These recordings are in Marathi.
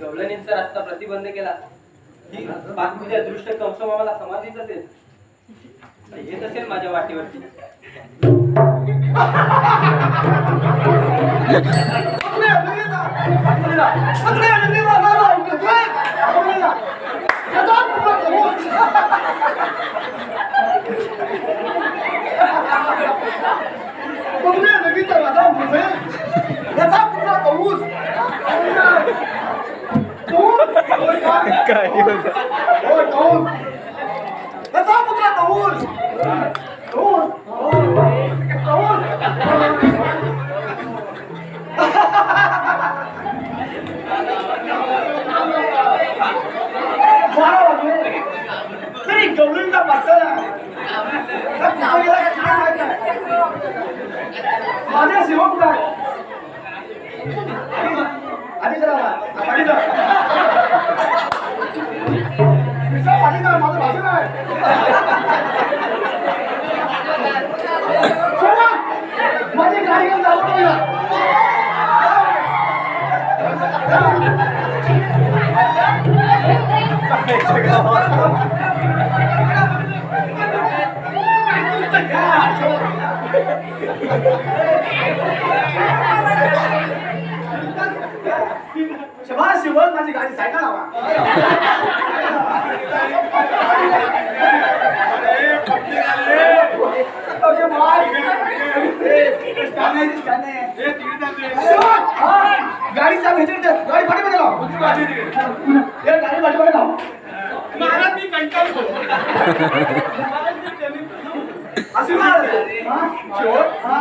गवळणींचा रस्ता प्रतिबंध केला ही बातमीच्या दृष्ट कंस मामाला समाधीच असेल येत असेल माझ्या वाटेवरती तरी शबाश शिवण माझी गाडी सायकल हवा गाडीचा भेटेल ते गाडी पाठीमध्ये लाव. हे महाराज मी कंटाळ आशीर्वाद हा? शेवट हा?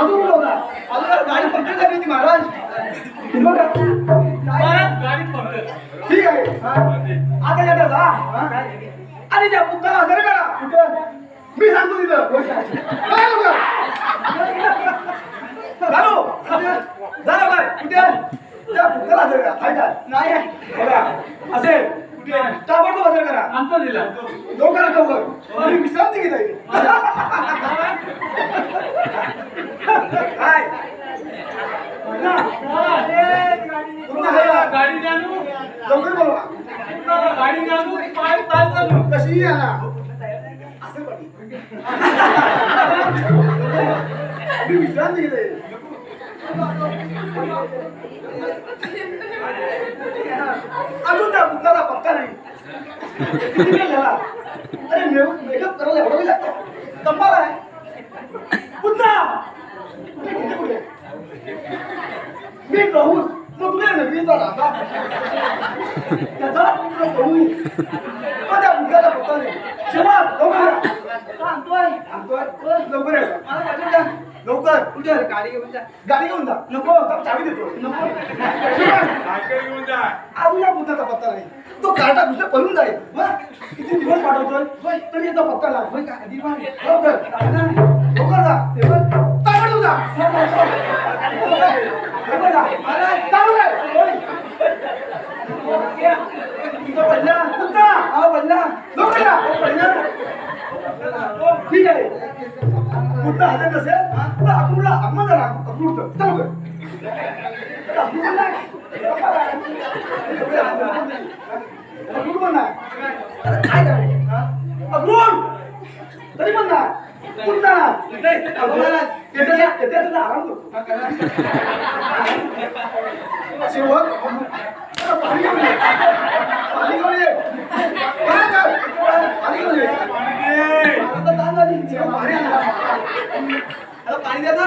अजून बघा अजून गाडी पंक्चर झाली होती महाराज हे बघा? महाराज गाडी ठीक आहे हा. आता येतात हा? आणि त्या पुतळा हजर करा कुठं मी सांगतो तिथं झालो झालं काय कुठे त्या पुतळा हजर करा नाही असेल कुठे ताबडतोब हजर करा. आमचा दिला. लवकर लवकर मी विश्रांती घेत आहे. काय गाडी जाणू. लवकर बोलवा. गाडी जाणू. पाय ताल चालू. कशी आहे ना? असं पाठी मी विश्रांती घेते अजून त्या मुद्दाचा पत्ता नाही? अरे मेकअप करायला एवढा लागतो. कमाल आहे. कुठे मी राहून मग तुला नवीनचा राजा. त्याचा तुला कळू पण त्या मुद्द्याचा पत्ता नाही. शिवा लवकर. आणतोय आणतोय लवकर. मला पाठवून द्या. लवकर कुठे गाडी घेऊन जा. गाडी घेऊन जा. नको तर चावी देतो. नको. सायकल घेऊन जा. अजून या मुद्द्याचा पत्ता नाही. तो कार्टा दुसऱ्या पळून जाईल? किती दिवस पाठवतोय? होय, तरी याचा पत्ता लाग होय का? लवकर. लवकर जा. ते बघ. ताबडतोब जा. लवकर जा. हा, पडला. लवकर पडला. ठीक आहे. मुद्दा हजर नसेल तर अकरूला अहमद आला अकरूचं चल लवकर. अकरूला अक्रूर पण काय करायचं? हा? तरी पण आराम करतो. शेवट पाणी घेऊन ये. पाणी घेऊन ये. काय पाणी घेऊन ये. पाणी द्या ना.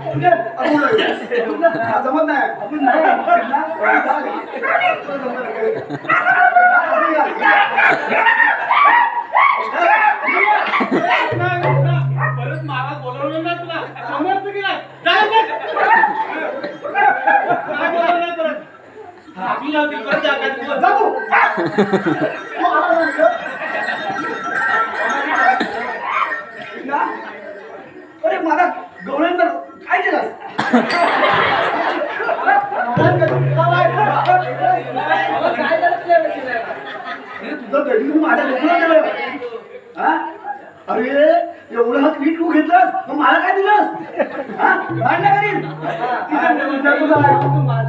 जमत नाही. परत मला बोलवलं ना तुला बोलवलं नाही परत आपली लावते अरे एवढं हात वीट तू घेतलास मग मला काय दिलंस हा करीन मला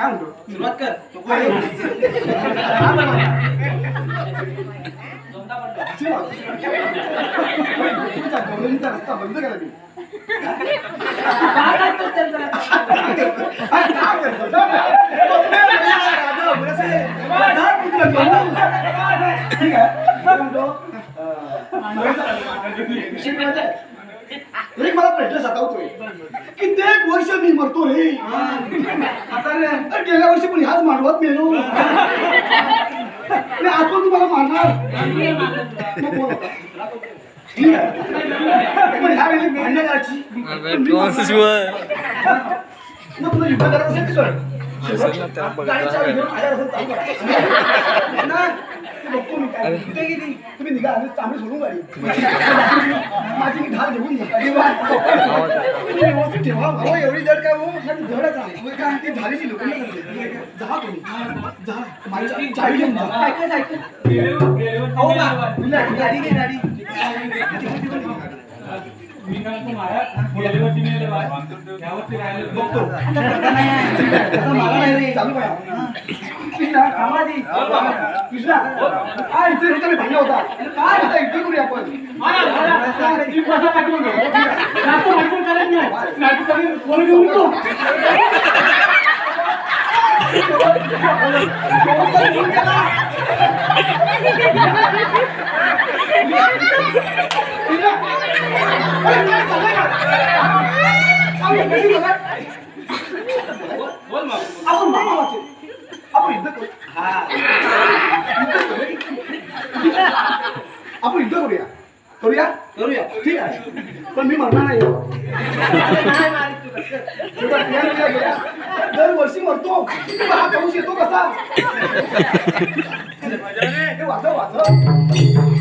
बोलता. आम्हाला बोलायचं होतं. असू दे. मला काय बोलणार आता? बोल काय बोलायचं? हा, हा. बघा, काय म्हणतो सुरुवात कर हा, बोला. जमता म्हणलं. चिवा. तुमच्या गवळणीचा रस्ता बंद केला मी काय करतोस त्यांचा? अरे, काय करतो? जा. राजा, उगाच आहे. जा कुठलं गवळण. ठीक आहे आहे? एक मला प्रश्न सतावतोय कित्येक वर्ष मी मरतो रे आता रे अरे गेल्या वर्षी पण ह्याच मांडवात मेलो आणि आज पण तुम्हाला मारणार मग बोल आता. ठीक आहे पण ह्या वेळी भांडणं करायची पण मी मारणार. मग तुला युद्ध करायचं असेल तर कर. काय. तुम्ही निघा चांगली सोडून गाडी. माझी मी ढाल घेऊन व्यवस्थित ठेवा. एवढी जड काय हो जडच आहे. काय ती करते जा तुम्ही जा माझी चावी घेऊन जा. ऐकत ऐकत गेल्यावर- गेल्यावर हो तुम्ही का? आला. गाडी गाडी. घे, गाडी मी काय म्हणतो, माया, गेल्यावरती मी आले बाय. यावरती राहिलं. बघतो आता मला नाही रे चालू करा कृष्णा कामाधी कृष्णा हा इथे इथे भांडण होता काय होता इथे करूया आपण जीभ बसा पाठवून घे. नाटकं नाटकं करायचं नाही. नाटकं करून पोरं घेऊन येतो. बोल मग आपण मामा वाचेल आपण युद्ध करू हा युद्ध करू. आपण युद्ध करूया. करूया. करूया ठीक आहे. पण मी म्हणणार नाही. दरवर्षी मरतो. तू हा पाऊस येतो कसा वाचव वाचव